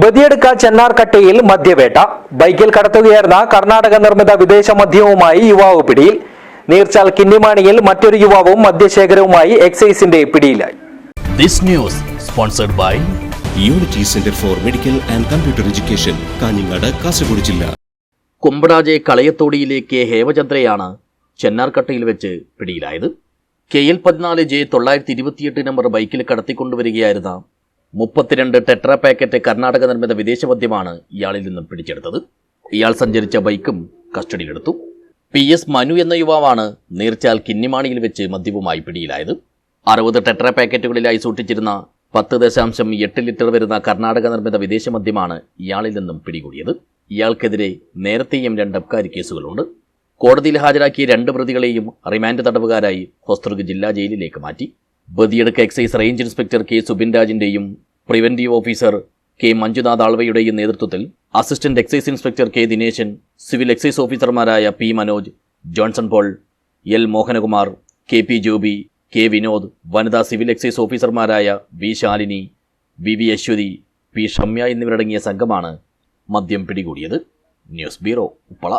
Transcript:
ബദിയെടുക്ക ചെന്നാർക്കട്ടയിൽ മദ്യവേട്ട. ബൈക്കിൽ കടത്തുകയായിരുന്ന കർണാടക നിർമ്മിത വിദേശ മദ്യവുമായി യുവാവ് പിടിയിൽ. നീർച്ചാൽ കിന്നിമാണിയിൽ മറ്റൊരു യുവാവും മദ്യശേഖരവുമായി എക്സൈസിന്റെ പിടിയിലായി. This news sponsored by unity centre for medical and computer education Kanhangad Kasaragod ജില്ല കുമ്പടാജെ കളയത്തോടിയിലെ കെ ഹേമചന്ദ്രയാണ് ചെന്നാർക്കട്ടയിൽ വെച്ച് പിടിയിലായത്. കെ എൽ പതിനാല് ജെ തൊള്ളായിരത്തി ഇരുപത്തിയെട്ട് നമ്പർ ബൈക്കിൽ കടത്തിക്കൊണ്ടുവരികയായിരുന്ന മുപ്പത്തിരണ്ട് ടെട്ര പാക്കറ്റ് കർണാടക നിർമ്മിത വിദേശ മദ്യമാണ് ഇയാളിൽ നിന്നും പിടിച്ചെടുത്തത്. ഇയാൾ സഞ്ചരിച്ച ബൈക്കും കസ്റ്റഡിയിലെടുത്തു. പി എസ് മനു എന്ന യുവാവാണ് നീർച്ചാൽ കിന്നിമാണിയിൽ വെച്ച് മദ്യവുമായി പിടിയിലായത്. അറുപത് ടെട്ര പാക്കറ്റുകളിലായി സൂക്ഷിച്ചിരുന്ന പത്ത് ദശാംശം എട്ട് ലിറ്റർ വരുന്ന കർണാടക നിർമ്മിത വിദേശ മദ്യമാണ് ഇയാളിൽ നിന്നും പിടികൂടിയത്. ഇയാൾക്കെതിരെ നേരത്തെയും രണ്ട് അബ്കാരി കേസുകളുണ്ട്. കോടതിയിൽ ഹാജരാക്കിയ രണ്ട് പ്രതികളെയും റിമാൻഡ് തടവുകാരായി ഹൊസ്തർഗ് ജില്ലാ ജയിലിലേക്ക് മാറ്റി. Badiyadka excise range inspector K Subin രാജിന്റെയും preventive officer K Manjunath ആൾവയുടെയും നേതൃത്വത്തിൽ assistant excise inspector K Dineshan civil excise ഓഫീസർമാരായ P Manoj Johnson Paul L Mohanakumar K P Joby K Vinod വനിതാ സിവിൽ എക്സൈസ് ഓഫീസർമാരായ V Shalini V V Aswathy P Shamya എന്നിവരടങ്ങിയ സംഘമാണ് മദ്യം പിടികൂടിയത്. News bureau Uppala.